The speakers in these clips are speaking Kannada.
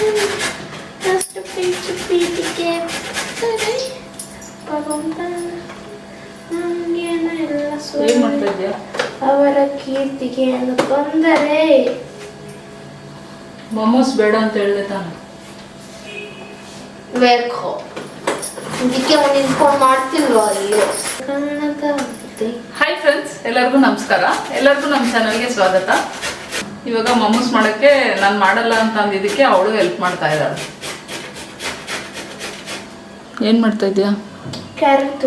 ಅಷ್ಟು ಪೀಟಿಗೆ ಸರಿ ಭಗವಂತ ನಮಗೇನ ಎಲ್ಲ ಏನ್ ಮಾಡ್ತಾ ಇದ್ಯಾ ಅವರ ಕೀರ್ತಿಗೆ ಏನು ತೊಂದರೆ ಮೊಮೋಸ್ ಬೇಡ ಅಂತ ಹೇಳಿದೆ ತಾನೆ. ಬೇಕು. ಇದಕ್ಕೆ ಒಂದು ನಿಂತ್ಕೊಂಡು ಮಾಡ್ತಿಲ್ವಾ ಅಲ್ಲಿ? ಕನ್ನಡ. ಹಾಯ್ ಫ್ರೆಂಡ್ಸ್ ಎಲ್ಲರಿಗೂ ನಮಸ್ಕಾರ. ಎಲ್ಲರಿಗೂ ನಮ್ಮ ಚಾನಲ್ಗೆ ಸ್ವಾಗತ. ಇವಾಗ ಮಮ್ಮಸ್ ಮಾಡೋಕ್ಕೆ ನಾನು ಮಾಡಲ್ಲ ಅಂತ ಅಂದಿದ್ದಕ್ಕೆ ಅವಳು ಹೆಲ್ಪ್ ಮಾಡ್ತಾ ಇದ್ದಾಳೆ. ಏನು ಮಾಡ್ತಾ ಇದೀಯಾ ಕ್ಯಾರೆಟ್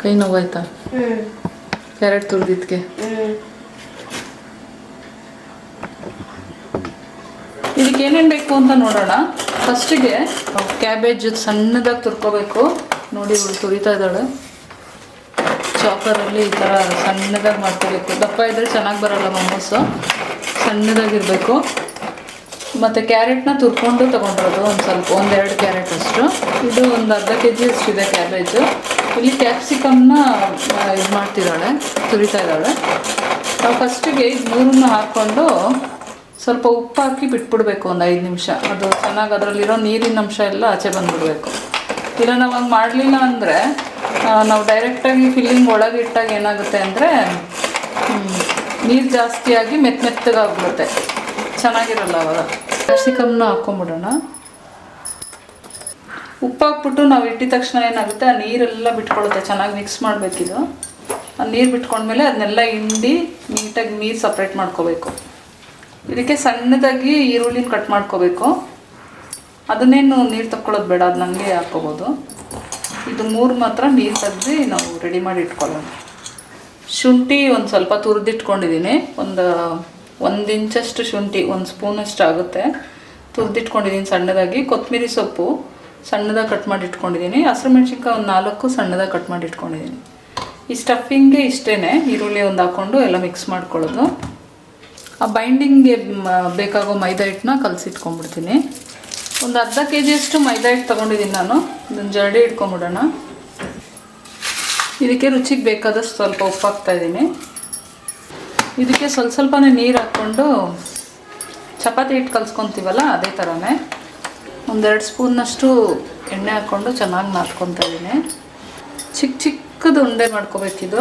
ಕೈ ನೋವಾಯ್ತಾ? ಹ್ಮ್. ಕ್ಯಾರೆಟ್ ತುರಿದಿದ್ಕೆ? ಹ್ಮ್. ಇದಕ್ಕೆ ಏನೇನು ಬೇಕು ಅಂತ ನೋಡೋಣ. ಫಸ್ಟಿಗೆ ಕ್ಯಾಬೇಜ್ ಸಣ್ಣದಾಗಿ ತುರ್ಕೋಬೇಕು. ನೋಡಿ ಇವಳು ತುರಿತಾ ಇದ್ದಾಳೆ. ಚಾಪರಲ್ಲಿ ಈ ಥರ ಸಣ್ಣದಾಗಿ ಮಾಡ್ಕೋಬೇಕು ದಪ್ಪ ಇದ್ದರೆ ಚೆನ್ನಾಗಿ ಬರೋಲ್ಲ ಮೊಮೋಸು ಸಣ್ಣದಾಗಿರಬೇಕು. ಮತ್ತು ಕ್ಯಾರೆಟ್ನ ತುರ್ಕೊಂಡು ತೊಗೊಂಡಿರೋದು ಒಂದು ಸ್ವಲ್ಪ, ಒಂದೆರಡು ಕ್ಯಾರೆಟ್ ಅಷ್ಟು. ಇದು ಒಂದು ಅರ್ಧ ಕೆ ಜಿ ಅಷ್ಟಿದೆ ಕ್ಯಾಬೇಜು ಇಲ್ಲಿ ಕ್ಯಾಪ್ಸಿಕಮ್ನ ಇದು ಮಾಡ್ತಿದ್ದಾಳೆ, ತುರಿತಾ ಇದ್ದಾಳೆ. ನಾವು ಫಸ್ಟಿಗೆ ಇದು ಮೂರನ್ನ ಹಾಕ್ಕೊಂಡು ಸ್ವಲ್ಪ ಉಪ್ಪು ಹಾಕಿ ಬಿಟ್ಬಿಡ್ಬೇಕು ಒಂದು ಐದು ನಿಮಿಷ. ಅದು ಚೆನ್ನಾಗಿ ಅದರಲ್ಲಿರೋ ನೀರಿನ ಅಂಶ ಎಲ್ಲ ಆಚೆ ಬಂದುಬಿಡಬೇಕು. ಇಲ್ಲ ನಾವು ಹಂಗೆ ಮಾಡಲಿಲ್ಲ ಅಂದರೆ ನಾವು ಡೈರೆಕ್ಟಾಗಿ ಫಿಲ್ಲಿಂಗ್ ಒಳಗೆ ಇಟ್ಟಾಗ ಏನಾಗುತ್ತೆ ಅಂದರೆ ನೀರು ಜಾಸ್ತಿಯಾಗಿ ಮೆತ್ತ ಮೆತ್ತಗಾಗ್ಬಿಡುತ್ತೆ ಚೆನ್ನಾಗಿರಲ್ಲ ಅವಾಗ. ಕ್ಯಾಪ್ಸಿಕಮ್ನ ಹಾಕ್ಕೊಂಬಿಡೋಣ ಉಪ್ಪು ಹಾಕ್ಬಿಟ್ಟು ನಾವು ಇಟ್ಟಿದ ತಕ್ಷಣ ಏನಾಗುತ್ತೆ, ಆ ನೀರೆಲ್ಲ ಬಿಟ್ಕೊಳ್ಳುತ್ತೆ ಚೆನ್ನಾಗಿ ಮಿಕ್ಸ್ ಮಾಡಬೇಕಿದು. ಆ ನೀರು ಬಿಟ್ಕೊಂಡ್ಮೇಲೆ ಅದನ್ನೆಲ್ಲ ಹಿಂಡಿ ನೀಟಾಗಿ ನೀರು ಸಪ್ರೇಟ್ ಮಾಡ್ಕೋಬೇಕು. ಇದಕ್ಕೆ ಸಣ್ಣದಾಗಿ ಈರುಳ್ಳಿನ ಕಟ್ ಮಾಡ್ಕೋಬೇಕು. ಅದನ್ನೇನು ನೀರು ತಕ್ಕೊಳ್ಳೋದು ಬೇಡ, ಅದು ನನಗೆ ಹಾಕ್ಕೋಬೋದು ಇದು ಮೂರು ಮಾತ್ರ ನೀರು ತೆಗ್ದು ನಾವು ರೆಡಿ ಮಾಡಿ ಇಟ್ಕೊಳ್ಳೋಣ. ಶುಂಠಿ ಒಂದು ಸ್ವಲ್ಪ ತುರಿದಿಟ್ಕೊಂಡಿದ್ದೀನಿ. ಒಂದು ಒಂದು ಇಂಚಷ್ಟು ಶುಂಠಿ, ಒಂದು ಸ್ಪೂನಷ್ಟು ಆಗುತ್ತೆ. ತುರಿದಿಟ್ಕೊಂಡಿದ್ದೀನಿ ಸಣ್ಣದಾಗಿ. ಕೊತ್ತಂಬರಿ ಸೊಪ್ಪು ಸಣ್ಣದಾಗಿ ಕಟ್ ಮಾಡಿ ಇಟ್ಕೊಂಡಿದ್ದೀನಿ. ಹಸಿರು ಮೆಣಸಿನ್ಕಾಯಿ ಒಂದು ನಾಲ್ಕು ಸಣ್ಣದಾಗಿ ಕಟ್ ಮಾಡಿ ಇಟ್ಕೊಂಡಿದ್ದೀನಿ. ಈ ಸ್ಟಫಿಂಗ್ಗೆ ಇಷ್ಟೇ ಈರುಳ್ಳಿ ಒಂದು ಹಾಕ್ಕೊಂಡು ಎಲ್ಲ ಮಿಕ್ಸ್ ಮಾಡ್ಕೊಳ್ಳೋದು. ಆ ಬೈಂಡಿಂಗ್ಗೆ ಬೇಕಾಗೋ ಮೈದಾ ಹಿಟ್ಟನ್ನ ಕಲಸಿಟ್ಕೊಂಡ್ಬಿಡ್ತೀನಿ. ಒಂದು ಅರ್ಧ ಕೆ ಜಿಯಷ್ಟು ಮೈದಾ ಹಿಟ್ಟು ತೊಗೊಂಡಿದ್ದೀನಿ ನಾನು. ಇದನ್ನು ಜರಡಿ ಇಟ್ಕೊಂಬಿಡೋಣ ಇದಕ್ಕೆ ರುಚಿಗೆ ಬೇಕಾದಷ್ಟು ಸ್ವಲ್ಪ ಉಪ್ಪು ಹಾಕ್ತಾ ಇದ್ದೀನಿ. ಇದಕ್ಕೆ ಸ್ವಲ್ಪ ಸ್ವಲ್ಪನೇ ನೀರು ಹಾಕ್ಕೊಂಡು ಚಪಾತಿ ಹಿಟ್ಟು ಕಲಿಸ್ಕೊತೀವಲ್ಲ, ಅದೇ ಥರನೇ ಒಂದೆರಡು ಸ್ಪೂನ್ನಷ್ಟು ಎಣ್ಣೆ ಹಾಕ್ಕೊಂಡು ಚೆನ್ನಾಗಿ ನಾದ್ಕೊತಾ ಇದ್ದೀನಿ. ಚಿಕ್ಕ ಚಿಕ್ಕದು ಉಂಡೆ ಮಾಡ್ಕೋಬೇಕಿದು.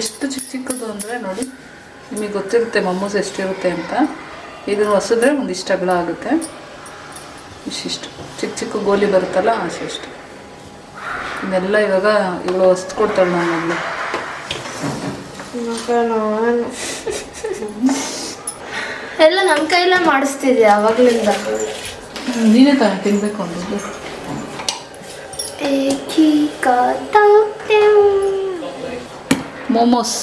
ಎಷ್ಟು ಚಿಕ್ಕ ಚಿಕ್ಕದು ಅಂದರೆ ನೋಡಿ, ನಿಮಗೆ ಗೊತ್ತಿರುತ್ತೆ ಮಮ್ಮೂಸ್ ಎಷ್ಟಿರುತ್ತೆ ಅಂತ. ಇದನ್ನು ಹೊಸಿದ್ರೆ ಅಗಲ ಆಗುತ್ತೆ. ಇಷ್ಟಿಷ್ಟು ಚಿಕ್ಕ ಚಿಕ್ಕ ಗೋಲಿ ಬರುತ್ತಲ್ಲ ಅಷ್ಟಿಷ್ಟು ಇದೆಲ್ಲ ಇವಾಗ ಇವಳು ಹೊಸ್ತು ಕೊಡ್ತಾಳೆ ನಾನು ಎಲ್ಲ ನನ್ನ ಕೈಲೇ ಮಾಡಿಸ್ತಿದ್ಯಾ ಅವಾಗಲಿಂದ? ನೀನೇ ತಾನೆ ತಿನ್ನಬೇಕು ಅಂದಿದ್ದು ಮೋಮೋಸ್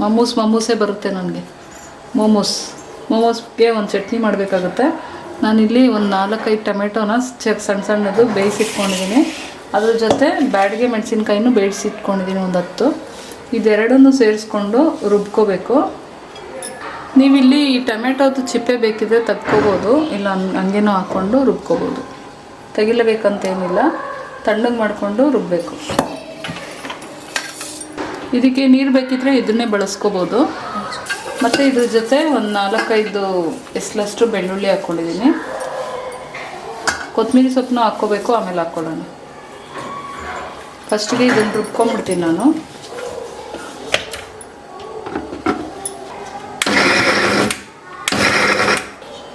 ಮಮೂಸ್ ಮೊಮೋಸೇ ಬರುತ್ತೆ ನನಗೆ. ಮೋಮೋಸ್ ಮೋಮೋಸ್ಗೆ ಒಂದು ಚಟ್ನಿ ಮಾಡಬೇಕಾಗುತ್ತೆ. ನಾನಿಲ್ಲಿ ಒಂದು ನಾಲ್ಕೈದು ಟೊಮೆಟೊನ ಸಣ್ಣ ಸಣ್ಣದು ಬೇಯಿಸಿಟ್ಕೊಂಡಿದ್ದೀನಿ ಅದ್ರ ಜೊತೆ ಬ್ಯಾಡಿಗೆ ಮೆಣಸಿನ್ಕಾಯಿನೂ ಬೇಯಿಸಿಟ್ಕೊಂಡಿದ್ದೀನಿ ಒಂದು ಹತ್ತು. ಇದೆರಡನ್ನು ಸೇರಿಸ್ಕೊಂಡು ರುಬ್ಕೋಬೇಕು. ನೀವಿಲ್ಲಿ ಈ ಟೊಮೆಟೊದು ಚಿಪ್ಪೆ ಬೇಕಿದ್ರೆ ತಗ್ಕೋಬೋದು ಇಲ್ಲ ಹಂಗೇನು ಹಂಗೇನೋ ಹಾಕ್ಕೊಂಡು ರುಬ್ಕೋಬೋದು. ತೆಗಿಲೇಬೇಕಂತೇನಿಲ್ಲ, ತಣ್ಣಗೆ ಮಾಡಿಕೊಂಡು ರುಬ್ಬಬೇಕು ಇದಕ್ಕೆ ನೀರು ಬೇಕಿದ್ರೆ ಇದನ್ನೇ ಬಳಸ್ಕೋಬೋದು. ಮತ್ತು ಇದ್ರ ಜೊತೆ ಒಂದು ನಾಲ್ಕೈದು ಎಸ್ಲಷ್ಟು ಬೆಳ್ಳುಳ್ಳಿ ಹಾಕ್ಕೊಂಡಿದ್ದೀನಿ ಕೊತ್ತಂಬರಿ ಸೊಪ್ಪನ್ನು ಹಾಕ್ಕೋಬೇಕು, ಆಮೇಲೆ ಹಾಕ್ಕೊಳ್ಳೋಣ. ಫಸ್ಟಿಗೆ ಇದನ್ನು ರುಬ್ಕೊಂಡ್ಬಿಡ್ತೀನಿ ನಾನು.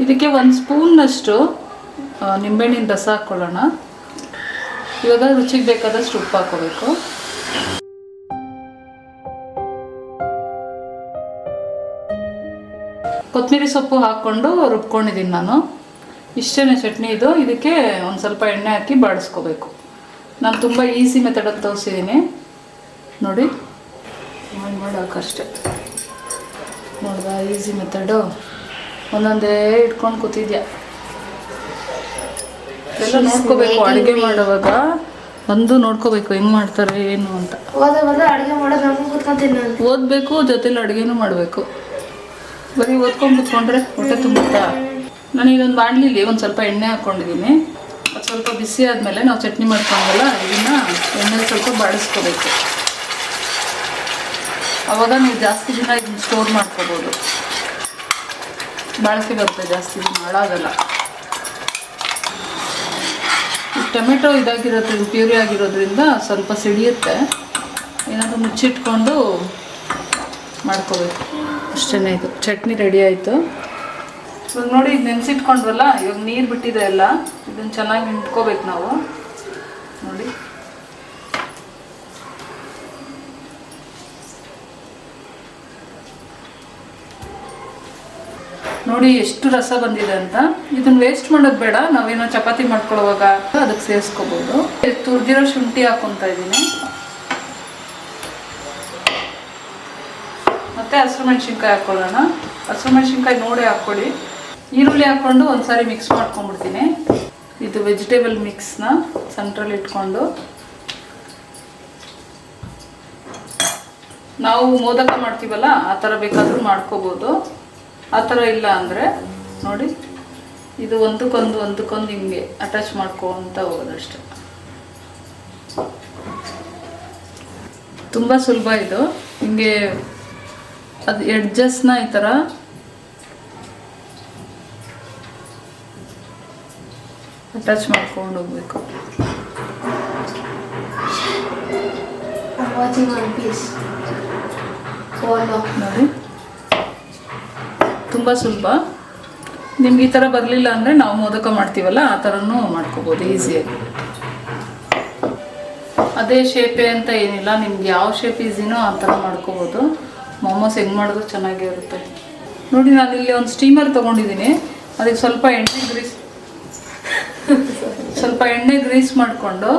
ಇದಕ್ಕೆ ಒಂದು ಸ್ಪೂನ್ನಷ್ಟು ನಿಂಬೆಹಣ್ಣಿನ ರಸ ಹಾಕ್ಕೊಳ್ಳೋಣ. ಇವಾಗ ರುಚಿಗೆ ಬೇಕಾದಷ್ಟು ಉಪ್ಪು ಹಾಕ್ಕೋಬೇಕು. ಕೊತ್ತಂಬರಿ ಸೊಪ್ಪು ಹಾಕ್ಕೊಂಡು ರುಬ್ಕೊಂಡಿದ್ದೀನಿ ನಾನು. ಇಷ್ಟೇ ಚಟ್ನಿ ಇದು. ಇದಕ್ಕೆ ಒಂದು ಸ್ವಲ್ಪ ಎಣ್ಣೆ ಹಾಕಿ ಬಾಡಿಸ್ಕೋಬೇಕು. ನಾನು ತುಂಬ ಈಸಿ ಮೆಥಡಲ್ಲಿ ತೋರಿಸಿದ್ದೀನಿ ನೋಡಿ. ಮಾಡಿ ಮಾಡೋಕ್ಕಷ್ಟೆ ನೋಡ್ದ ಈಸಿ ಮೆಥಡು ಒಂದೊಂದೇ ಇಟ್ಕೊಂಡು ಕೂತಿದ್ಯಾ? ಎಲ್ಲ ನೋಡ್ಕೋಬೇಕು ಅಡುಗೆ ಮಾಡುವಾಗ. ಒಂದು ನೋಡ್ಕೋಬೇಕು ಹೆಂಗ್ ಮಾಡ್ತಾರೆ ಏನು ಅಂತ. ಓದಬೇಕು ಜೊತೆಲಿ ಅಡುಗೆನೂ ಮಾಡಬೇಕು. ಬರೀ ಓದ್ಕೊಂಡು ಬಿತ್ಕೊಂಡ್ರೆ ಹೊಟ್ಟೆ ತುಂಬುತ್ತಾ? ನಾನು ಇದೊಂದು ಬಾಣಲಿಲಿ ಒಂದು ಸ್ವಲ್ಪ ಎಣ್ಣೆ ಹಾಕ್ಕೊಂಡಿದ್ದೀನಿ ಅದು ಸ್ವಲ್ಪ ಬಿಸಿ ಆದಮೇಲೆ ನಾವು ಚಟ್ನಿ ಮಾಡ್ಕೊಂಡಲ್ಲ ಇದನ್ನು ಎಣ್ಣೆ ಸ್ವಲ್ಪ ಬಾಡಿಸ್ಕೋಬೇಕು ಅವಾಗ ನೀವು ಜಾಸ್ತಿ ದಿನ ಇದನ್ನು ಸ್ಟೋರ್ ಮಾಡ್ಕೋಬೋದು. ಬಾಳಿಕೆ ಬರುತ್ತೆ ಜಾಸ್ತಿ ದಿನ ಹಾಳಾಗಲ್ಲ ಟೊಮೆಟೊ ಇದಾಗಿರೋದ್ರಿಂದ, ಪ್ಯೂರಿ ಆಗಿರೋದ್ರಿಂದ ಸ್ವಲ್ಪ ಸಿಡಿಯುತ್ತೆ ಏನಾದರೂ ಮುಚ್ಚಿಟ್ಕೊಂಡು ಮಾಡ್ಕೋಬೇಕು. ಅಷ್ಟೇ ಇದು ಚಟ್ನಿ ರೆಡಿ ಆಯಿತು. ಇವಾಗ ನೋಡಿ ಇದು ನೆನೆಸಿಟ್ಕೊಂಡ್ವಲ್ಲ ಇವಾಗ ನೀರು ಬಿಟ್ಟಿದೆ ಎಲ್ಲ ಇದನ್ನು ಚೆನ್ನಾಗಿ ಹಿಂಡ್ಕೋಬೇಕು ನಾವು. ನೋಡಿ. ನೋಡಿ ಎಷ್ಟು ರಸ ಬಂದಿದೆ ಅಂತ. ಇದನ್ನ ವೇಸ್ಟ್ ಮಾಡೋದು ಬೇಡ ನಾವೇನೋ ಚಪಾತಿ ಮಾಡ್ಕೊಳ್ಳುವಾಗ ಅದಕ್ಕೆ ಸೇರಿಸ್ಕೋಬೋದು. ತುರ್ದಿರೋ ಶುಂಠಿ ಹಾಕೊತಾ ಇದ್ದೀನಿ. ಮತ್ತೆ ಹಸಿರು ಮೆಣಸಿನ್ಕಾಯಿ ಹಾಕೊಳ್ಳೋಣ. ಹಸಿರು ಮೆಣಸಿನ್ಕಾಯಿ ನೋಡಿ ಹಾಕ್ಕೊಳ್ಳಿ. ಈರುಳ್ಳಿ ಹಾಕ್ಕೊಂಡು ಒಂದ್ಸಾರಿ ಮಿಕ್ಸ್ ಮಾಡ್ಕೊಂಡ್ಬಿಡ್ತೀನಿ. ಇದು ವೆಜಿಟೇಬಲ್ ಮಿಕ್ಸ್ನ ಸೆಂಟ್ರಲ್ಲಿ ಇಟ್ಕೊಂಡು. ನಾವು ಮೋದಕ ಮಾಡ್ತೀವಲ್ಲ, ಆ ಥರ ಬೇಕಾದರೂ ಮಾಡ್ಕೋಬೋದು. ಆ ಥರ ಇಲ್ಲ ಅಂದರೆ, ನೋಡಿ, ಇದು ಒಂದಕ್ಕೊಂದು ಒಂದಕ್ಕೊಂದು ಹಿಂಗೆ ಅಟ್ಯಾಚ್ ಮಾಡ್ಕೊಂತ ಹೋಗೋದಷ್ಟೆ. ತುಂಬ ಸುಲಭ ಇದು. ಹಿಂಗೆ ಅದು ಎಡ್ಜಸ್ನ ಈ ಥರ ಅಟ್ಯಾಚ್ ಮಾಡ್ಕೊಂಡು ಹೋಗ್ಬೇಕು. ನೋಡಿ. ತುಂಬ ಸುಲಭ. ನಿಮ್ಗೆ ಈ ಥರ ಬರಲಿಲ್ಲ ಅಂದರೆ ನಾವು ಮೋದಕ ಮಾಡ್ತೀವಲ್ಲ ಆ ಥರನೂ ಮಾಡ್ಕೋಬೋದು ಈಸಿಯಾಗಿ ಅದೇ ಶೇಪೆ ಅಂತ ಏನಿಲ್ಲ ನಿಮ್ಗೆ ಯಾವ ಶೇಪ್ ಈಸಿನೋ ಆ ಥರ ಮಾಡ್ಕೋಬೋದು. ಮೊಮೋಸ್ ಹೆಂಗೆ ಮಾಡಿದ್ರು ಚೆನ್ನಾಗಿರುತ್ತೆ. ನೋಡಿ, ನಾನು ಇಲ್ಲಿ ಒಂದು ಸ್ಟೀಮರ್ ತೊಗೊಂಡಿದ್ದೀನಿ. ಅದಕ್ಕೆ ಸ್ವಲ್ಪ ಎಣ್ಣೆ ಗ್ರೀಸ್ ಸ್ವಲ್ಪ ಎಣ್ಣೆ ಗ್ರೀಸ್ ಮಾಡಿಕೊಂಡು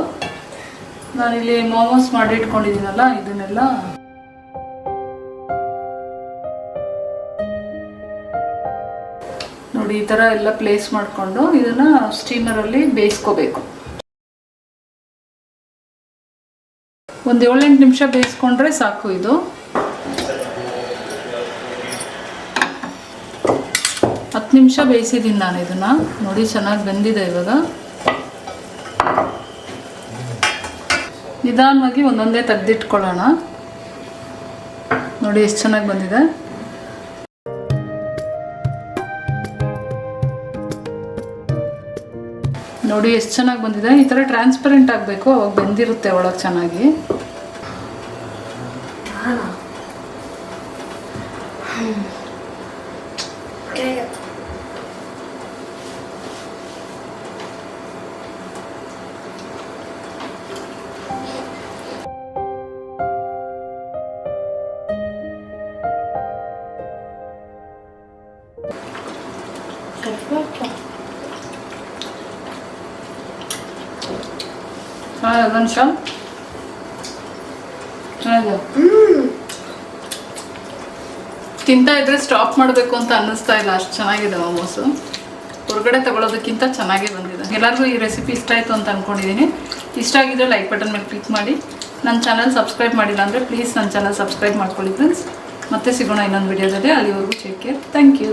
ನಾನಿಲ್ಲಿ ಮೊಮೋಸ್ ಮಾಡಿ ಇಟ್ಕೊಂಡಿದ್ದೀನಲ್ಲ, ಇದನ್ನೆಲ್ಲ. ನೋಡಿ, ಈ ಥರ ಎಲ್ಲ ಪ್ಲೇಸ್ ಮಾಡಿಕೊಂಡು ಇದನ್ನ ಸ್ಟೀಮರಲ್ಲಿ ಬೇಯಿಸ್ಕೋಬೇಕು. ಒಂದು ಏಳೆಂಟು ನಿಮಿಷ ಬೇಯಿಸ್ಕೊಂಡ್ರೆ ಸಾಕು ಇದು. ಹತ್ತು ನಿಮಿಷ ಬೇಯಿಸಿದ್ದೀನಿ ನಾನು ಇದನ್ನು. ನೋಡಿ, ಚೆನ್ನಾಗಿ ಬೆಂದಿದೆ ಇವಾಗ. ನಿಧಾನವಾಗಿ ಒಂದೊಂದೇ ತೆಗೆದಿಟ್ಕೊಳ್ಳೋಣ. ನೋಡಿ, ಎಷ್ಟು ಚೆನ್ನಾಗಿ ಬಂದಿದೆ. ನೋಡಿ, ಎಷ್ಟು ಚೆನ್ನಾಗಿ ಬಂದಿದೆ. ಈ ಥರ ಟ್ರಾನ್ಸ್ಪರೆಂಟ್ ಆಗಬೇಕು. ಅವಾಗ ಬೆಂದಿರುತ್ತೆ ಒಳಗೆ ಚೆನ್ನಾಗಿ. ಒಂದು ಚೆನ್ನಾಗಿದೆ ತಿಂತಾ ಇದ್ರೆ ಸ್ಟಾಪ್ ಮಾಡಬೇಕು ಅಂತ ಅನ್ನಿಸ್ತಾ ಇಲ್ಲ. ಅಷ್ಟು ಚೆನ್ನಾಗಿದೆ ಮೋಮೋಸು ಹೊರಗಡೆ ತಗೊಳ್ಳೋದಕ್ಕಿಂತ ಚೆನ್ನಾಗೇ ಬಂದಿದೆ. ಎಲ್ಲರಿಗೂ ಈ ರೆಸಿಪಿ ಇಷ್ಟ ಆಯಿತು ಅಂತ ಅಂದ್ಕೊಂಡಿದ್ದೀನಿ ಇಷ್ಟ ಆಗಿದ್ರೆ ಲೈಕ್ ಬಟನ್ ಮೇಲೆ ಕ್ಲಿಕ್ ಮಾಡಿ. ನನ್ನ ಚಾನಲ್ ಸಬ್ಸ್ಕ್ರೈಬ್ ಮಾಡಿಲ್ಲ ಅಂದರೆ ಪ್ಲೀಸ್ ನನ್ನ ಚಾನಲ್ ಸಬ್ಸ್ಕ್ರೈಬ್ ಮಾಡ್ಕೊಳ್ಳಿ ಫ್ರೆಂಡ್ಸ್ ಮತ್ತೆ ಸಿಗೋಣ ಇನ್ನೊಂದು ವಿಡಿಯೋದಲ್ಲಿ ಅಲ್ಲಿವರೆಗೂ ಟೇಕ್ ಕೇರ್ ಥ್ಯಾಂಕ್ ಯು